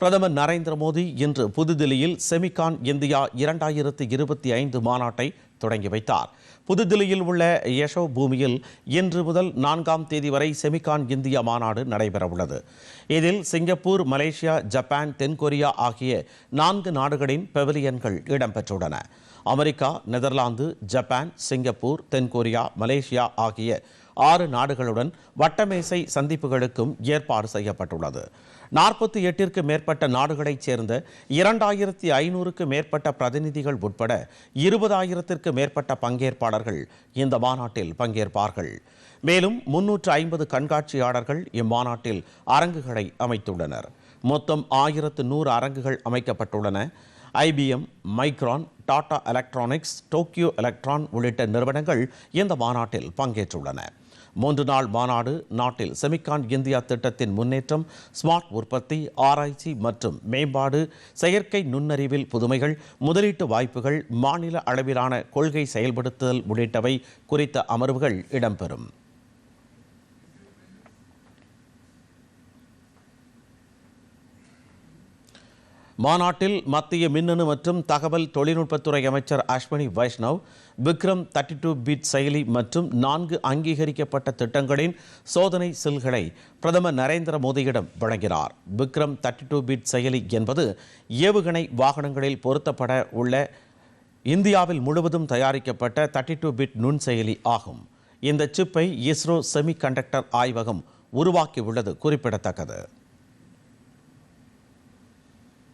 பிரதமர் நரேந்திர மோடி இன்று புதுதில்லியில் செமிகான் இந்தியா இரண்டாயிரத்து இருபத்தி ஐந்து மாநாட்டை தொடங்கி வைத்தார். புதுதில்லியில் உள்ள யசோ பூமியில் இன்று முதல் நான்காம் தேதி வரை செமிகான் இந்தியா மாநாடு நடைபெறவுள்ளது. இதில் சிங்கப்பூர் மலேசியா ஜப்பான் தென்கொரியா ஆகிய நான்கு நாடுகளின் பெவிலியன்கள் இடம்பெற்றுள்ளன. அமெரிக்கா நெதர்லாந்து ஜப்பான் சிங்கப்பூர் தென்கொரியா மலேசியா ஆகிய ஆறு நாடுகளுடன் வட்டமேசை சந்திப்புகளுக்கும் ஏற்பாடு செய்யப்பட்டுள்ளது. நாற்பத்தி எட்டிற்கு மேற்பட்ட நாடுகளைச் சேர்ந்த இரண்டாயிரத்தி ஐநூறுக்கு மேற்பட்ட பிரதிநிதிகள் உட்பட இருபதாயிரத்திற்கு மேற்பட்ட பங்கேற்பாளர்கள் இந்த மாநாட்டில் பங்கேற்பார்கள். மேலும் முன்னூற்று ஐம்பது கண்காட்சியாளர்கள் இம்மாநாட்டில் அரங்குகளை அமைத்துள்ளனர். மொத்தம் ஆயிரத்து நூறு அரங்குகள் அமைக்கப்பட்டுள்ளன. IBM Micron Tata electronics Tokyo Electron உள்ளிட்ட நிறுவனங்கள் இந்த மாநாட்டில் பங்கேற்றுள்ளன. மூன்று நாள் மாநாடு நாட்டில் செமிகான் இந்தியா திட்டத்தின் முன்னேற்றம் ஸ்மார்ட் உற்பத்தி ஆராய்ச்சி மற்றும் மேம்பாடு செயற்கை நுண்ணறிவில் புதுமைகள் முதலீட்டு வாய்ப்புகள் மாநில அளவிலான கொள்கை செயல்படுத்துதல் உள்ளிட்டவை குறித்த அமர்வுகள் இடம்பெறும். மாநாட்டில் மத்திய மின்னணு மற்றும் தகவல் தொழில்நுட்பத்துறை அமைச்சர் Ashwini Vaishnaw Vikram thirty two bit செயலி மற்றும் நான்கு அங்கீகரிக்கப்பட்ட திட்டங்களின் சோதனை செல்களை பிரதமர் நரேந்திர மோடியிடம் வழங்கினார். விக்ரம் தேர்ட்டி டூ பீட் செயலி என்பது ஏவுகணை வாகனங்களில் பொருத்தப்பட உள்ள இந்தியாவில் முழுவதும் தயாரிக்கப்பட்ட தேர்ட்டி டூ பிட் நுண் செயலி ஆகும். இந்த சிப்பை இஸ்ரோ செமி கண்டக்டர் ஆய்வகம் உருவாக்கியுள்ளது குறிப்பிடத்தக்கது.